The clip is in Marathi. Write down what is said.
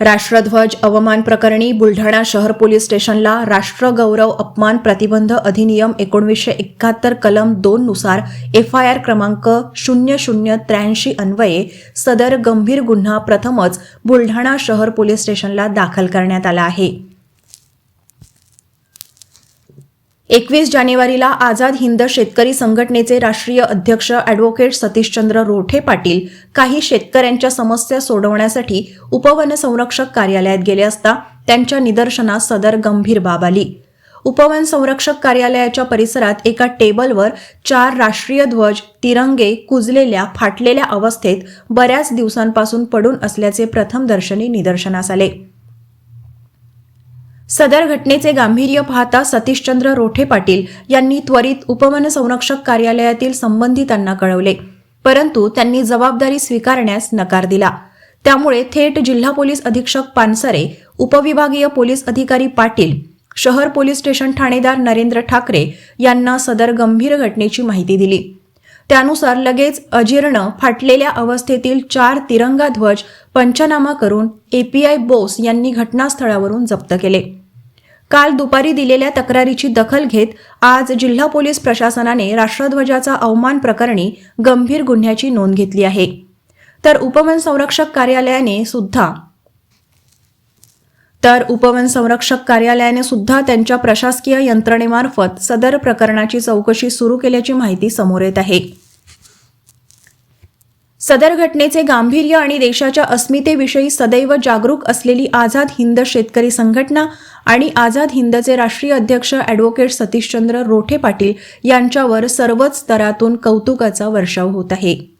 राष्ट्रध्वज अवमान प्रकरणी बुलढाणा शहर पोलीस स्टेशनला राष्ट्रगौरव अपमान प्रतिबंध अधिनियम एकोणवीसशे एकाहत्तर कलम दोन नुसार एफ आय आर क्रमांक शून्य शून्य त्र्याऐंशी अन्वये सदर गंभीर गुन्हा प्रथमच बुलढाणा शहर पोलीस स्टेशनला दाखल करण्यात आला आहे. एकवीस जानेवारीला आझाद हिंद शेतकरी संघटनेचे राष्ट्रीय अध्यक्ष अॅडव्होकेट सतीशचंद्र रोठे पाटील काही शेतकऱ्यांच्या समस्या सोडवण्यासाठी उपवन संरक्षक कार्यालयात गेले असता त्यांच्या निदर्शनास सदर गंभीर बाब आली. उपवन संरक्षक कार्यालयाच्या परिसरात एका टेबलवर चार राष्ट्रीय ध्वज तिरंगे कुजलेल्या फाटलेल्या अवस्थेत बऱ्याच दिवसांपासून पडून असल्याचे प्रथमदर्शनी निदर्शनास आले. सदर घटनेचे गांभीर्य पाहता सतीशचंद्र रोठे पाटील यांनी त्वरित उपवन संरक्षक कार्यालयातील संबंधितांना कळवले. परंतु त्यांनी जबाबदारी स्वीकारण्यास नकार दिला. त्यामुळे थेट जिल्हा पोलीस अधीक्षक पानसरे उपविभागीय पोलीस अधिकारी पाटील शहर पोलीस स्टेशन ठाणेदार नरेंद्र ठाकरे यांना सदर गंभीर घटनेची माहिती दिली. त्यानुसार लगेच अजीर्ण फाटलेल्या अवस्थेतील चार तिरंगा ध्वज पंचनामा करून एपीआय बोस यांनी घटनास्थळावरून जप्त केले. काल दुपारी दिलेल्या तक्रारीची दखल घेत आज जिल्हा पोलीस प्रशासनाने राष्ट्रध्वजाचा अवमान प्रकरणी गंभीर गुन्ह्याची नोंद घेतली आहे. तर उपवन संरक्षक कार्यालयाने सुद्धा तर उपवन संरक्षक कार्यालयाने सुद्धा त्यांच्या प्रशासकीय यंत्रणेमार्फत सदर प्रकरणाची चौकशी सुरू केल्याची माहिती समोर येत आहे. सदर घटनेचे गांभीर्य आणि देशाच्या अस्मितेविषयी सदैव जागरूक असलेली आझाद हिंद शेतकरी संघटना आणि आझाद हिंदचे राष्ट्रीय अध्यक्ष ॲडव्होकेट सतीशचंद्र रोठे पाटील यांच्यावर सर्वच स्तरातून कौतुकाचा वर्षाव होत आहे.